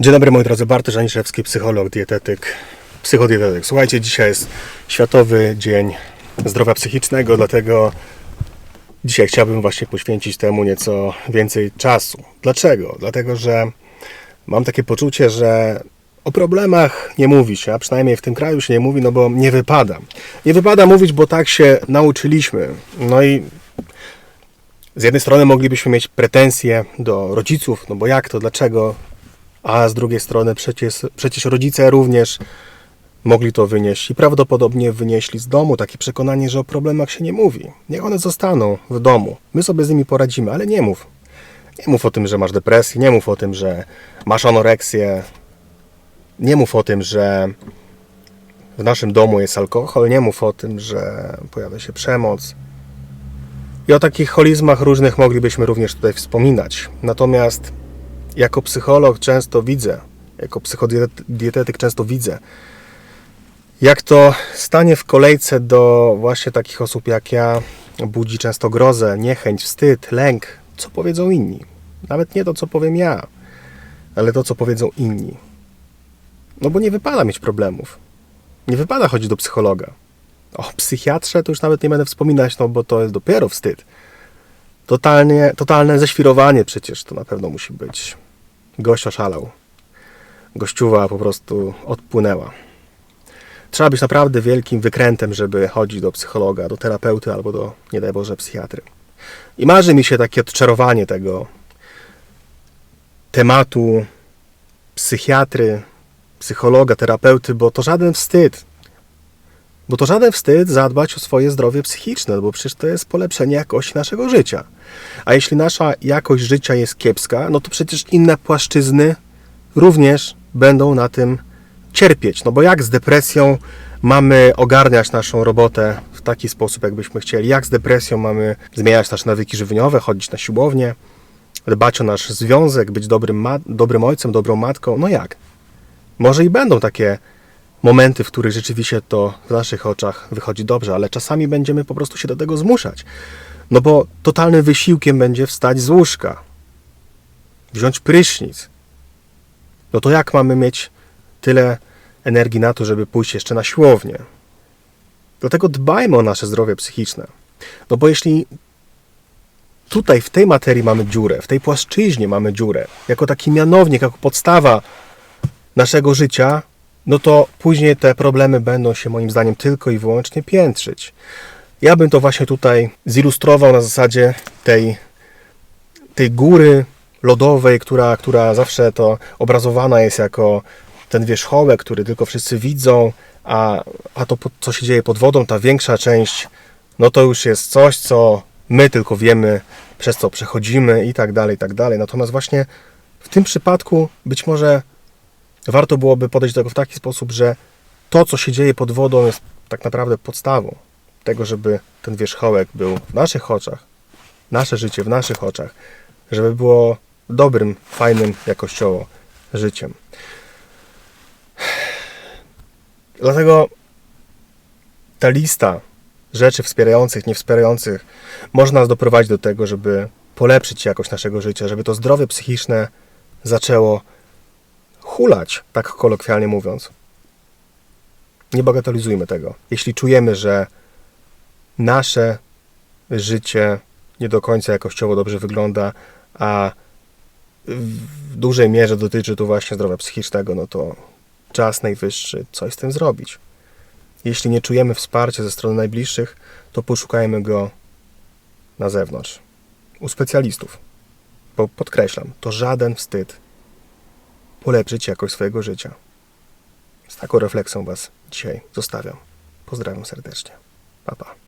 Dzień dobry moi drodzy, Bartosz Aniszewski, psycholog, dietetyk, psychodietetyk. Słuchajcie, dzisiaj jest Światowy Dzień Zdrowia Psychicznego, dlatego dzisiaj chciałbym właśnie poświęcić temu nieco więcej czasu. Dlaczego? Dlatego, że mam takie poczucie, że o problemach nie mówi się, a przynajmniej w tym kraju się nie mówi, no bo nie wypada. Nie wypada mówić, bo tak się nauczyliśmy. No i z jednej strony moglibyśmy mieć pretensje do rodziców, no bo jak to, dlaczego, a z drugiej strony przecież, przecież rodzice również mogli to wynieść i prawdopodobnie wynieśli z domu takie przekonanie, że o problemach się nie mówi. Niech one zostaną w domu. My sobie z nimi poradzimy, ale nie mów. Nie mów o tym, że masz depresję, nie mów o tym, że masz anoreksję, nie mów o tym, że w naszym domu jest alkohol, nie mów o tym, że pojawia się przemoc. I o takich holizmach różnych moglibyśmy również tutaj wspominać. Natomiast jako psycholog często widzę, jako psychodietetyk często widzę, jak to stanie w kolejce do właśnie takich osób jak ja budzi często grozę, niechęć, wstyd, lęk, co powiedzą inni. Nawet nie to, co powiem ja, ale to, co powiedzą inni. No bo nie wypada mieć problemów. Nie wypada chodzić do psychologa. O psychiatrze to już nawet nie będę wspominać, no bo to jest dopiero wstyd. Totalnie, totalne ześwirowanie przecież to na pewno musi być. Gość oszalał. Gościuwa po prostu odpłynęła. Trzeba być naprawdę wielkim wykrętem, żeby chodzić do psychologa, do terapeuty albo do, nie daj Boże, psychiatry. I marzy mi się takie odczarowanie tego tematu psychiatry, psychologa, terapeuty, bo to żaden wstyd. Bo to żaden wstyd zadbać o swoje zdrowie psychiczne, bo przecież to jest polepszenie jakości naszego życia. A jeśli nasza jakość życia jest kiepska, no to przecież inne płaszczyzny również będą na tym cierpieć. No bo jak z depresją mamy ogarniać naszą robotę w taki sposób, jakbyśmy chcieli? Jak z depresją mamy zmieniać nasze nawyki żywieniowe, chodzić na siłownię, dbać o nasz związek, być dobrym, dobrym ojcem, dobrą matką? No jak? Może i będą takie momenty, w których rzeczywiście to w naszych oczach wychodzi dobrze, ale czasami będziemy po prostu się do tego zmuszać. No bo totalnym wysiłkiem będzie wstać z łóżka, wziąć prysznic. No to jak mamy mieć tyle energii na to, żeby pójść jeszcze na siłownię? Dlatego dbajmy o nasze zdrowie psychiczne. No bo jeśli tutaj w tej materii mamy dziurę, w tej płaszczyźnie mamy dziurę, jako taki mianownik, jako podstawa naszego życia, no to później te problemy będą się moim zdaniem tylko i wyłącznie piętrzyć. Ja bym to właśnie tutaj zilustrował na zasadzie tej, tej góry lodowej, która, która zawsze to obrazowana jest jako ten wierzchołek, który tylko wszyscy widzą, a, a to, co się dzieje pod wodą, ta większa część, no to już jest coś, co my tylko wiemy, przez co przechodzimy i tak dalej, i tak dalej. Natomiast właśnie w tym przypadku być może warto byłoby podejść do tego w taki sposób, że to, co się dzieje pod wodą, jest tak naprawdę podstawą tego, żeby ten wierzchołek był w naszych oczach, nasze życie w naszych oczach, żeby było dobrym, fajnym jakościowo życiem. Dlatego ta lista rzeczy wspierających, niewspierających może nas doprowadzić do tego, żeby polepszyć jakość naszego życia, żeby to zdrowie psychiczne zaczęło hulać, tak kolokwialnie mówiąc. Nie bagatelizujmy tego. Jeśli czujemy, że nasze życie nie do końca jakościowo dobrze wygląda, a w dużej mierze dotyczy to właśnie zdrowia psychicznego, no to czas najwyższy coś z tym zrobić. Jeśli nie czujemy wsparcia ze strony najbliższych, to poszukajmy go na zewnątrz, u specjalistów. Bo podkreślam, to żaden wstyd polepszyć jakość swojego życia. Z taką refleksją Was dzisiaj zostawiam. Pozdrawiam serdecznie. Pa, pa.